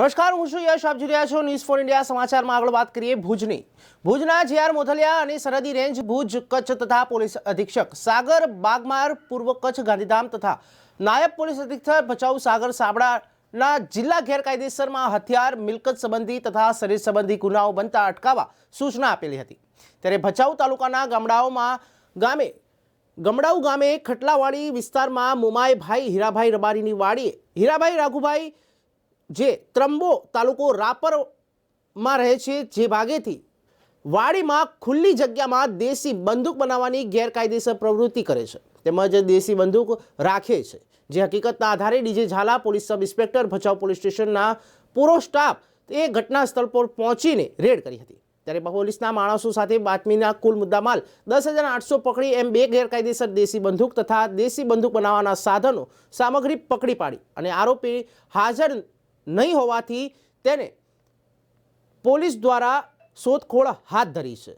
નમસ્કાર, હું છું યશ. આપ જોઈ રહ્યા છો ન્યૂઝ ફોર ઇન્ડિયા સમાચારમાં આગળ વાત કરીએ ભુજની. ભુજના જીઆર મોથલિયા અને સરહદી રેન્જ ભુજ કચ્છ તથા પોલીસ અધિક્ષક સાગર બાગમાર પૂર્વ કચ્છ ગાંધીધામ તથા નાયબ પોલીસ અધિક્ષક ભચાઉ સાગર સાબડાના જિલ્લા ગેરકાયદેસરમાં હથિયાર, મિલકત સંબંધી તથા શરીર સંબંધી ગુનાઓ બનતા અટકાવવા સૂચના આપેલી હતી. ત્યારે ભચાઉ તાલુકાના ગામડાઓમાં ગામે, ગમડાઉ ગામે ખટલાવાડી વિસ્તારમાં મોમાયભાઈ હીરાભાઈ રબારીની વાડીએ, હીરાભાઈ રાઘુભાઈ જે ત્રંબો તાલુકો રાપરમાં રહે છે, જે ભાગેથી વાડીમાં ખુલ્લી જગ્યામાં દેશી બંદૂક બનાવવાની ગેરકાયદેસર પ્રવૃત્તિ કરે છે. તેમજ દેશી બંદૂક રાખે છે. જે હકીકતના આધારે DJ Jhala, police sub inspector, Bhachau police સ્ટેશનના પૂરો સ્ટાફ એ ઘટના સ્થળ પર પહોંચીને રેડ કરી હતી. ત્યારે પોલીસના માણસો સાથે બાતમીના કુલ મુદ્દામાલ દસ હજાર આઠસો પકડી એમ બે ગેરકાયદેસર દેશી બંદૂક તથા દેશી બંદૂક બનાવવાના સાધનો સામગ્રી પકડી પાડી અને આરોપી હાજર નહીં હોવાથી તેને પોલીસ દ્વારા શોધખોળ હાથ ધરી છે.